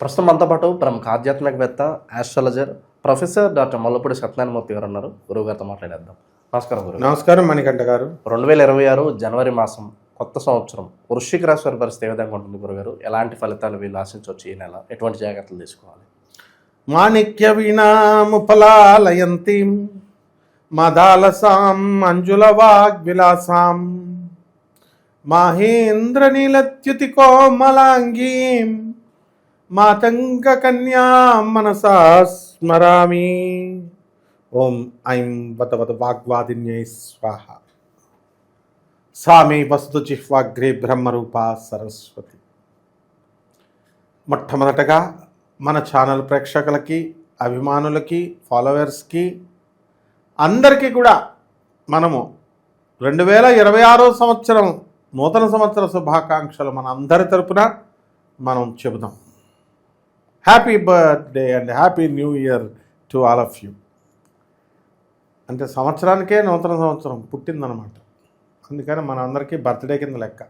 ప్రస్తుతం మనతో పాటు ప్రముఖ ఆధ్యాత్మికవేత్త astrologer professor doctor Mallapudi Satyanarayanamurthy గారు ఉన్నారు. గురువు గారితో మాట్లాడేద్దాం. నమస్కారం గురువు. నమస్కారం మణికంఠ గారు. రెండు వేల ఇరవై ఆరు జనవరి మాసం కొత్త సంవత్సరం వృశ్చిక రాశి వారి పరిస్థితి ఏ విధంగా ఉంటుంది గురుగారు ఎలాంటి ఫలితాలు వీళ్ళు ఆశించవచ్చు ఈ నెల ఎటువంటి జాగ్రత్తలు తీసుకోవాలి? మాణిక్య వీణాముపలాలయంతీం మదాలసాం అంజుల వాగ్విలాసాం మాహేంద్ర నీలత్యుతి కోమలాంగీం మాతంగ కన్యా మనసా స్మరామి. ఓం ఐం వత వత వాగ్వాదిన్యై స్వాహ. సామి వస్తు జిహ్వాగ్రే బ్రహ్మరూపా సరస్వతి. మొట్టమొదటగా మన ఛానల్ ప్రేక్షకులకి అభిమానులకి ఫాలోవర్స్కి అందరికీ కూడా మనము రెండు వేల ఇరవై ఆరో సంవత్సరం నూతన సంవత్సర శుభాకాంక్షలు మన అందరి తరపున మనం చెబుదాం. Happy birthday and happy new year to all of you అంటే సంవత్సరానికే నూతన సంవత్సరం పుట్టిందనమాట అందుకని మన అందరికీ బర్త్డే కింద లెక్క.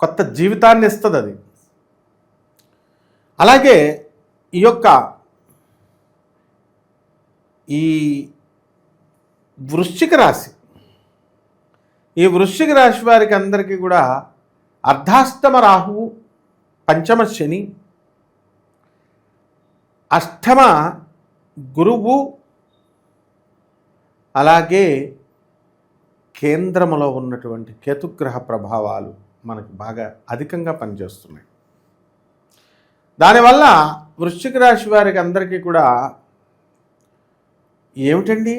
కొత్త జీవితాన్ని ఇస్తుంది అది. అలాగే ఈ యొక్క ఈ వృశ్చిక రాశి. ఈ వృశ్చిక రాశి వారికి అందరికీ కూడా అర్ధాష్టమ రాహువు పంచమ శని అష్టమ గురువు అలాగే కేంద్రములో ఉన్నటువంటి కేతుగ్రహ ప్రభావాలు మనకు బాగా అధికంగా పనిచేస్తున్నాయి. దానివల్ల వృశ్చిక రాశి వారికి అందరికీ కూడా ఏమిటండి?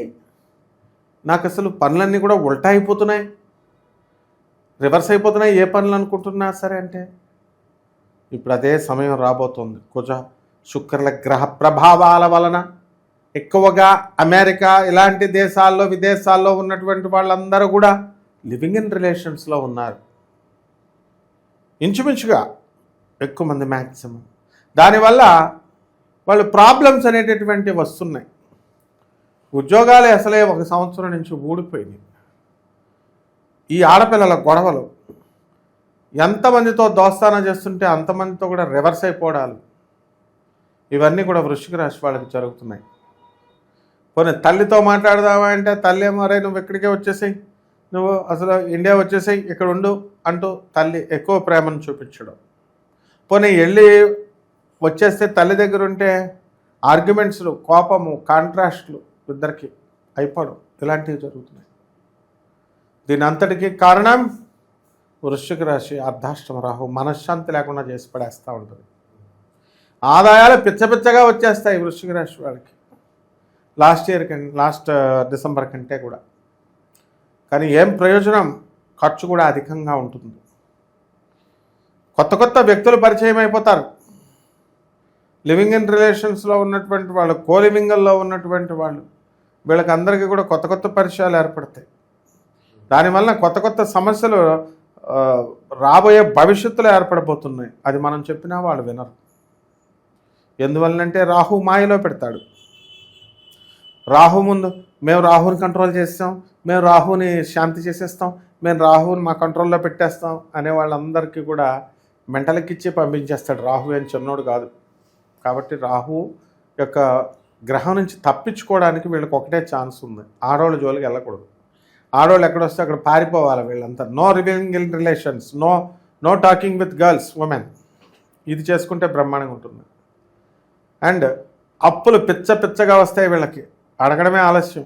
నాకు అసలు పనులన్నీ కూడా ఉల్టా అయిపోతున్నాయి. రివర్స్ అయిపోతున్నాయి. ఏ పనులు అనుకుంటున్నా సరే అంటే ఇప్పుడు అదే సమయం రాబోతోంది. కొంచెం శుక్రుల గ్రహ ప్రభావాల వలన ఎక్కువగా అమెరికా ఇలాంటి దేశాల్లో విదేశాల్లో ఉన్నటువంటి వాళ్ళందరూ కూడా లివింగ్ ఇన్ రిలేషన్స్లో ఉన్నారు. ఇంచుమించుగా ఎక్కువ మంది మ్యాక్సిమం దానివల్ల వాళ్ళు ప్రాబ్లమ్స్ అనేటటువంటివి వస్తున్నాయి. ఉద్యోగాలు అసలే ఒక సంవత్సరం నుంచి ఊడిపోయినాయి. ఈ ఆడపిల్లల గొడవలు ఎంతమందితో దోస్తానం చేస్తుంటే అంతమందితో కూడా రివర్స్ అయిపోవడాలు ఇవన్నీ కూడా వృశ్చిక రాశి వాళ్ళకి జరుగుతున్నాయి. పోనీ తల్లితో మాట్లాడదామా అంటే తల్లి ఏమరే నువ్వు ఇక్కడికే వచ్చేసాయి. నువ్వు అసలు ఇండియా వచ్చేసాయి ఇక్కడ ఉండు అంటూ తల్లి ఎక్కువ ప్రేమను చూపించడం. పోనీ వెళ్ళి వచ్చేస్తే తల్లి దగ్గర ఉంటే ఆర్గ్యుమెంట్స్లు కోపము కాంట్రాస్ట్లు ఇద్దరికి అయిపోవడం. ఇలాంటివి జరుగుతున్నాయి. దీని అంతటికి కారణం వృశ్చిక రాశి అర్ధాష్టమ రాహు. మనశ్శాంతి లేకుండా చేసి పడేస్తూ ఉంటుంది. ఆదాయాలు పిచ్చపిచ్చగా వచ్చేస్తాయి వృశ్చిక రాశి వాళ్ళకి. లాస్ట్ ఇయర్ కంటే లాస్ట్ డిసెంబర్ కంటే కూడా. కానీ ఏం ప్రయోజనం? ఖర్చు కూడా అధికంగా ఉంటుంది. కొత్త కొత్త వ్యక్తులు పరిచయం అయిపోతారు. లివింగ్ ఇన్ రిలేషన్స్లో ఉన్నటువంటి వాళ్ళు కోలివింగల్లో ఉన్నటువంటి వాళ్ళు వీళ్ళకి అందరికీ కూడా కొత్త కొత్త పరిచయాలు ఏర్పడతాయి. దానివల్ల కొత్త కొత్త సమస్యలు రాబోయే భవిష్యత్తులో ఏర్పడబోతున్నాయి. అది మనం చెప్పినా వాళ్ళు వినరు. ఎందువల్లంటే రాహు మాయలో పెడతాడు. రాహు ముందు మేము రాహుని కంట్రోల్ చేస్తాం మేము రాహుని శాంతి చేసేస్తాం మేము రాహుని మా కంట్రోల్లో పెట్టేస్తాం అనే వాళ్ళందరికీ కూడా మెంటలకిచ్చి పంపించేస్తాడు. రాహు అని చిన్నోడు కాదు. కాబట్టి రాహు యొక్క గ్రహం నుంచి తప్పించుకోవడానికి వీళ్ళకి ఒకటే ఛాన్స్ ఉంది. ఆడవాళ్ళ జోలికి వెళ్ళకూడదు. ఆడవాళ్ళు ఎక్కడొస్తే అక్కడ పారిపోవాలి వీళ్ళంతా. No revving in relations no no talking with girls women ఇది చేసుకుంటే బ్రహ్మాండంగా ఉంటుంది. అండ్ అప్పులు పిచ్చ పిచ్చగా వస్తాయి వీళ్ళకి. అడగడమే ఆలస్యం.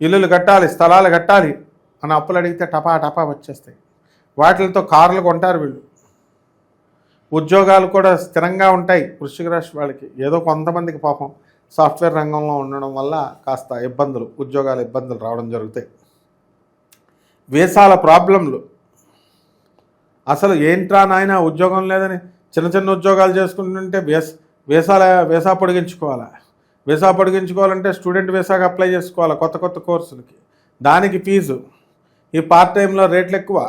ఇల్లులు కట్టాలి స్థలాలు కట్టాలి అని అప్పులు అడిగితే టపా టపా వచ్చేస్తాయి. వాటితో కార్లు కొంటారు వీళ్ళు. ఉద్యోగాలు కూడా స్థిరంగా ఉంటాయి వృశ్చిక రాశి వాళ్ళకి. ఏదో కొంతమందికి పాపం సాఫ్ట్వేర్ రంగంలో ఉండడం వల్ల కాస్త ఇబ్బందులు ఉద్యోగాల ఇబ్బందులు రావడం జరుగుతాయి. వేసాల ప్రాబ్లంలు. అసలు ఏంట్రా నాయన ఉద్యోగం లేదని చిన్న చిన్న ఉద్యోగాలు చేసుకుంటుంటే వేస్ వేసాల వేసా పొడిగించుకోవాలా? వీసా పొడిగించుకోవాలంటే స్టూడెంట్ వీసాకి అప్లై చేసుకోవాలి కొత్త కొత్త కోర్సులకి? దానికి ఫీజు. ఈ పార్ట్ టైంలో రేట్లు ఎక్కువ.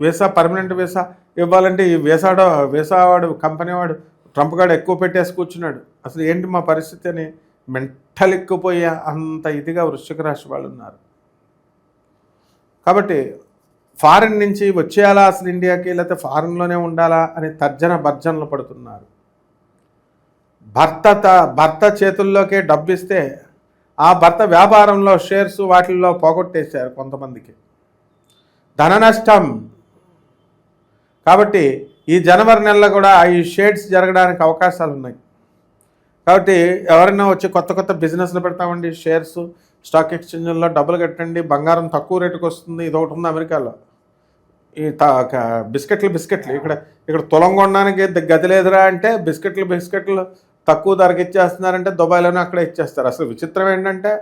వీసా పర్మనెంట్ వీసా ఇవ్వాలంటే ఈ వీసాడో వీసా వాడు కంపెనీ వాడు ట్రంప్ గాడు ఎక్కువ పెట్టేసి కూర్చున్నాడు. అసలు ఏంటి మా పరిస్థితి అని మెంటల్ ఎక్కిపోయే అంత ఇదిగా వృశ్చిక రాశి వాళ్ళు ఉన్నారు. కాబట్టి ఫారిన్ నుంచి వచ్చేయాలా అసలు ఇండియాకి లేకపోతే ఫారిన్లోనే ఉండాలా అని తర్జన భర్జనలు పడుతున్నారు. భర్త త- భర్త చేతుల్లోకే డబ్బు ఇస్తే ఆ భర్త వ్యాపారంలో షేర్స్ వాటిల్లో పోగొట్టేశారు కొంతమందికి. ధన నష్టం కాబట్టి ఈ జనవరి నెలలో కూడా ఈ షేడ్స్ జరగడానికి అవకాశాలు ఉన్నాయి కాబట్టి ఎవరైనా వచ్చి కొత్త కొత్త బిజినెస్లు పెడతామండి షేర్స్ స్టాక్ ఎక్స్చేంజ్లో డబ్బులు కట్టండి బంగారం తక్కువ రేటుకి వస్తుంది ఇది ఒకటి ఉంది అమెరికాలో. ఈ త- బిస్కెట్లు బిస్కెట్లు ఇక్కడ ఇక్కడ తులం కొనడానికి గది లేదురా అంటే బిస్కెట్లు బిస్కెట్లు తక్కువ ధరకు ఇచ్చేస్తున్నారంటే దుబాయ్లోనే అక్కడ ఇచ్చేస్తారు. అసలు విచిత్రం ఏంటంటే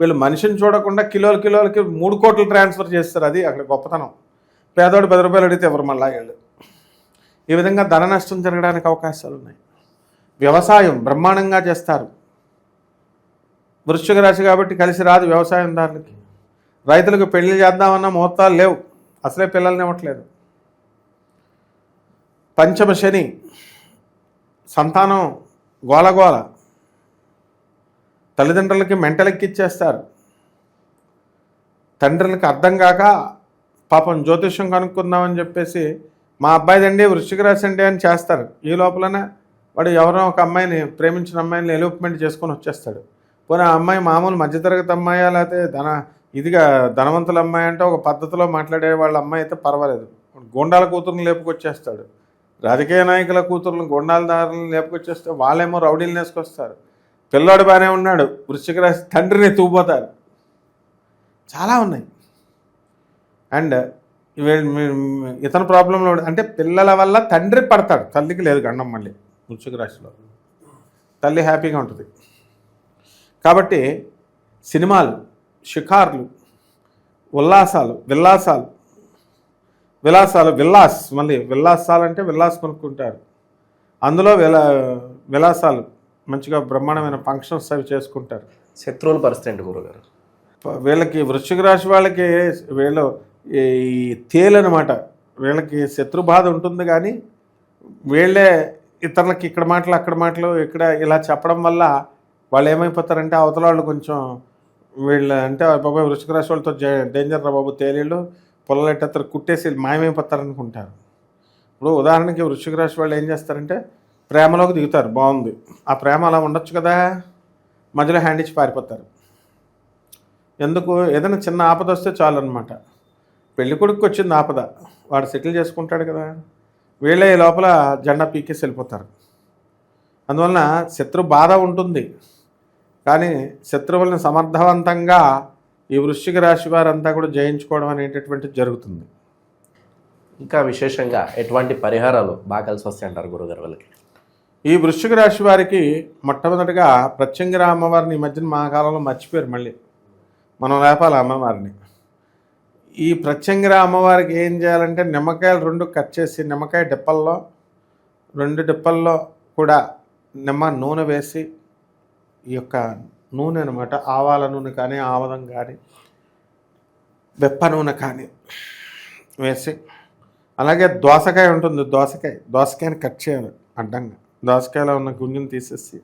వీళ్ళు మనిషిని చూడకుండా కిలోలు కిలోలకి మూడు కోట్లు ట్రాన్స్ఫర్ చేస్తారు. అది అక్కడ గొప్పతనం. పేదోడు పది రూపాయలు అడిగితే ఎవరు మళ్ళా వీళ్ళు? ఈ విధంగా ధన నష్టం జరగడానికి అవకాశాలు ఉన్నాయి. వ్యవసాయం బ్రహ్మాండంగా చేస్తారు. వృశ్చిక రాశి కాబట్టి కలిసి రాదు వ్యవసాయందారులకి. రైతులకు పెళ్ళి చేద్దామన్న ముహూర్తాలు లేవు. అసలే పిల్లల్ని ఇవ్వట్లేదు. పంచమ శని సంతానం గోలగోల తల్లిదండ్రులకి మెంటలెక్కిచ్చేస్తారు తండ్రులకి అర్థం కాక పాపం జ్యోతిష్యం కనుక్కుందామని చెప్పేసి మా అబ్బాయిదండి వృశ్చిక రాశి అండి అని చేస్తారు. ఈ లోపలనే వాడు ఎవరో ఒక అమ్మాయిని ప్రేమించిన అమ్మాయిని ఎలిప్మెంట్ చేసుకొని వచ్చేస్తాడు. పోనీ ఆ అమ్మాయి మామూలు మధ్యతరగతి అమ్మాయా లేకపోతే ధన ఇదిగా ధనవంతుల అమ్మాయి అంటే ఒక పద్ధతిలో మాట్లాడే వాళ్ళ అమ్మాయి అయితే పర్వాలేదు. గుండాల కూతురుని లేపుకొచ్చేస్తాడు. రాజకీయ నాయకుల కూతుర్లను గోండాల దారులను లేపుకొచ్చేస్తే వాళ్ళేమో రౌడీలు వేసుకొస్తారు పిల్లోడు బాగానే ఉన్నాడు వృశ్చిక రాశి తండ్రిని తూపోతారు చాలా ఉన్నాయి. అండ్ ఇతను ప్రాబ్లంలో అంటే పిల్లల వల్ల తండ్రి పడతాడు తల్లికి లేదు గండం మళ్ళీ వృశ్చిక రాశిలో. తల్లి హ్యాపీగా ఉంటుంది. కాబట్టి సినిమాలు షికార్లు ఉల్లాసాలు విల్లాసాలు విలాసాలు విల్లాస్ మళ్ళీ విల్లాసాలు అంటే విల్లాస్ కొనుక్కుంటారు. అందులో విలా విలాసాలు మంచిగా బ్రహ్మాండమైన ఫంక్షన్స్ అవి చేసుకుంటారు. శత్రువుల పరిస్థితి ఏంటి గురుగారు? వీళ్ళకి వృశ్చిక రాశి వాళ్ళకి వీళ్ళు ఈ తేలు అనమాట వీళ్ళకి శత్రు బాధ ఉంటుంది కానీ వీళ్ళే ఇతరులకి ఇక్కడ మాటలు అక్కడ మాటలు ఇక్కడ ఇలా చెప్పడం వల్ల వాళ్ళు ఏమైపోతారంటే అవతల వాళ్ళు కొంచెం వీళ్ళు అంటే బాబాయ్ వృశ్చిక రాశి వాళ్ళతో డేంజర్ రా బాబు తేలీళ్ళు. పొల్లలెట్టేస్తారు కుట్టేసి మాయమైపోతారు అనుకుంటారు ఇప్పుడు ఉదాహరణకి వృశ్చిక రాశి వాళ్ళు ఏం చేస్తారంటే ప్రేమలోకి దిగుతారు బాగుంది. ఆ ప్రేమ అలా ఉండొచ్చు కదా? మధ్యలో హ్యాండ్ ఇచ్చి పారిపోతారు. ఎందుకు? ఏదైనా చిన్న ఆపద వస్తే చాలు అనమాట పెళ్ళి కొడుకు వచ్చింది ఆపద. వాడు సెటిల్ చేసుకుంటాడు కదా? వీళ్ళే లోపల జెండా పీకేసి వెళ్ళిపోతారు. అందువలన శత్రు బాధ ఉంటుంది. కానీ శత్రువులను సమర్థవంతంగా ఈ వృశ్చిక రాశి వారంతా కూడా జయించుకోవడం అనేటటువంటిది జరుగుతుంది. ఇంకా విశేషంగా ఎటువంటి పరిహారాలు బాగా కలిసి వస్తాయి అంటారు గురుగారు వాళ్ళకి? ఈ వృశ్చిక రాశి వారికి మొట్టమొదటిగా ప్రత్యంగిర అమ్మవారిని ఈ మధ్యన మా కాలంలో మర్చిపోయారు మళ్ళీ. మనం లేపాలి అమ్మవారిని. ఈ ప్రత్యంగిర అమ్మవారికి ఏం చేయాలంటే నిమ్మకాయలు రెండు కట్ చేసి నిమ్మకాయ డిప్పల్లో రెండు డిప్పల్లో కూడా నిమ్మ నూనె వేసి ఈ యొక్క నూనె అనమాట ఆవాల నూనె కానీ ఆవదం కానీ వెప్ప నూనె కానీ వేసి అలాగే దోసకాయ ఉంటుంది. దోసకాయ దోసకాయని కట్ చేయాలి అడ్డంగా. దోసకాయలో ఉన్న గుంజుని తీసేసి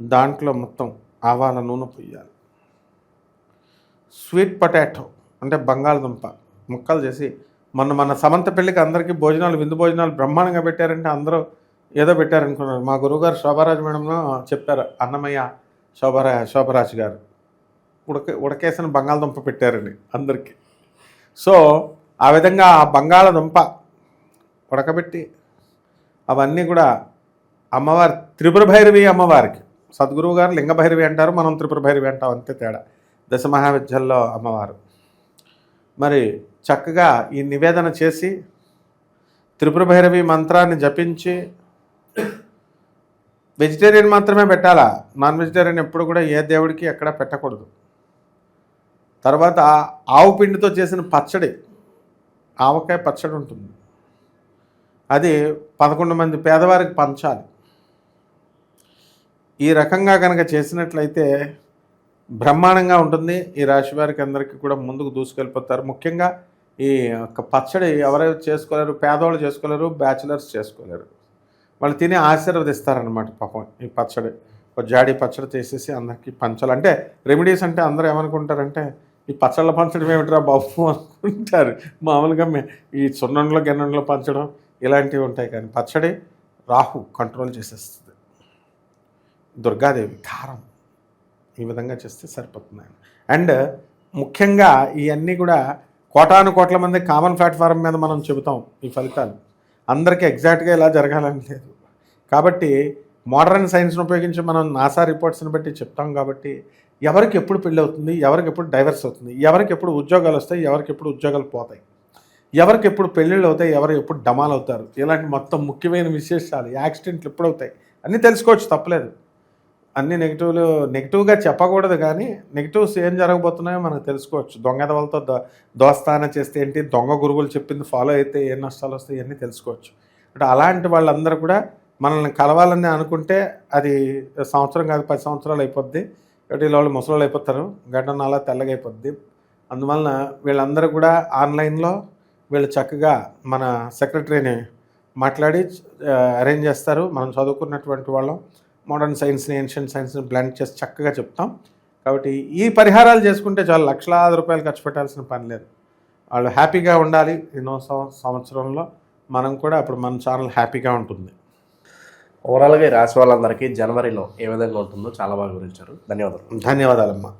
దాంట్లో మొత్తం ఆవాల నూనె పొయ్యాలి స్వీట్ పొటాటో అంటే బంగాళదుంప ముక్కలు చేసి మొన్న మన సమంత పెళ్ళికి అందరికీ భోజనాలు విందు భోజనాలు బ్రహ్మాండంగా పెట్టారంటే అందరూ ఏదో పెట్టారనుకున్నారు. మా గురువుగారు శోభారాజు మేడంలో చెప్పారు అన్నమయ్య శోభరా శోభరాజు గారు. ఉడక ఉడకేసిన బంగాళదుంప పెట్టారండి అందరికీ. సో ఆ విధంగా ఆ బంగాళదుంప ఉడకబెట్టి అవన్నీ కూడా అమ్మవారి త్రిపుర భైరవి అమ్మవారికి. సద్గురువు గారు లింగ భైరవి అంటారు మనం త్రిపుర భైరవి అంటాం అంతే తేడా. దశ మహావిద్యల్లో అమ్మవారు. మరి చక్కగా ఈ నివేదన చేసి త్రిపుర భైరవి మంత్రాన్ని జపించి వెజిటేరియన్ మాత్రమే పెట్టాలా? నాన్ వెజిటేరియన్ ఎప్పుడు కూడా ఏ దేవుడికి ఎక్కడ పెట్టకూడదు. తర్వాత ఆవు పిండితో చేసిన పచ్చడి ఆవకాయ పచ్చడి ఉంటుంది. అది పదకొండు మంది పేదవారికి పంచాలి. ఈ రకంగా కనుక చేసినట్లయితే బ్రహ్మాండంగా ఉంటుంది. ఈ రాశి వారికి అందరికీ కూడా ముందుకు దూసుకెళ్ళిపోతారు. ముఖ్యంగా ఈ యొక్క పచ్చడి ఎవరైతే చేసుకోలేరు పేదవాళ్ళు చేసుకోలేరు బ్యాచిలర్స్ చేసుకోలేరు. వాళ్ళు తిని ఆశీర్వదిస్తారనమాట పాపం ఈ పచ్చడి. ఒక జాడి పచ్చడి చేసేసి అందరికీ పంచాలి. అంటే రెమెడీస్ అంటే అందరూ ఏమనుకుంటారంటే ఈ పచ్చళ్ళ పంచడం ఏమిట్రా బాబు? అనుకుంటారు. మామూలుగా మే- ఈ సున్నంలో గిన్నెలో పంచడం ఇలాంటివి ఉంటాయి కానీ పచ్చడి రాహు కంట్రోల్ చేసేస్తుంది. దుర్గాదేవి కారం ఈ విధంగా చేస్తే సరిపోతుంది అండ్ ముఖ్యంగా ఇవన్నీ కూడా కోటాను కోట్ల మంది కామన్ ప్లాట్ఫారం మీద మనం చెబుతాం ఈ ఫలితాలు. అందరికీ ఎగ్జాక్ట్గా ఇలా జరగాలని లేదు. కాబట్టి మోడర్న్ సైన్స్ని ఉపయోగించి మనం నాసా రిపోర్ట్స్ని బట్టి చెప్తాం కాబట్టి ఎవరికి ఎప్పుడు పెళ్ళి అవుతుంది ఎవరికి ఎప్పుడు డైవర్స్ అవుతుంది ఎవరికి ఎప్పుడు ఉద్యోగాలు వస్తాయి ఎవరికి ఎప్పుడు ఉద్యోగాలు పోతాయి ఎవరికి ఎప్పుడు పెళ్ళిళ్ళు అవుతాయి ఎవరు ఎప్పుడు డమాలు అవుతారు ఇలాంటి మొత్తం ముఖ్యమైన విశేషాలు యాక్సిడెంట్లు ఎప్పుడవుతాయి అన్నీ తెలుసుకోవచ్చు తప్పలేదు. అన్ని నెగిటివ్లు నెగిటివ్గా చెప్పకూడదు కానీ నెగిటివ్స్ ఏం జరగబోతున్నాయో మనకు తెలుసుకోవచ్చు. దొంగదవలతో దో దోస్తాన చేస్తే ఏంటి? దొంగ గురువులు చెప్పింది ఫాలో అయితే ఏ నష్టాలు వస్తాయి ఇవన్నీ తెలుసుకోవచ్చు. అంటే అలాంటి వాళ్ళందరూ కూడా మనల్ని కలవాలని అనుకుంటే అది సంవత్సరం కాదు పది సంవత్సరాలు అయిపోద్ది. కాబట్టి వాళ్ళు ముసలు అయిపోతారు. గడ్డ నాలా తెల్లగా అయిపోద్ది. అందువలన వీళ్ళందరూ కూడా ఆన్లైన్లో వీళ్ళు చక్కగా మన సెక్రటరీని మాట్లాడి అరేంజ్ చేస్తారు. మనం చదువుకున్నటువంటి వాళ్ళం. మోడర్న్ సైన్స్ని ఏన్షియన్ సైన్స్ని బ్లెండ్ చేసి చక్కగా చెప్తాం. కాబట్టి ఈ పరిహారాలు చేసుకుంటే చాలా లక్షలాది రూపాయలు ఖర్చు పెట్టాల్సిన పని లేదు. వాళ్ళు హ్యాపీగా ఉండాలి. ఎన్నో సంవ- సంవత్సరంలో మనం కూడా అప్పుడు మన ఛానల్ హ్యాపీగా ఉంటుంది. ఓవరాల్గా ఈ రాశి వాళ్ళందరికీ జనవరిలో ఏ విధంగా ఉంటుందో చాలా బాగా వివరించారు. ధన్యవాదాలు. ధన్యవాదాలమ్మా.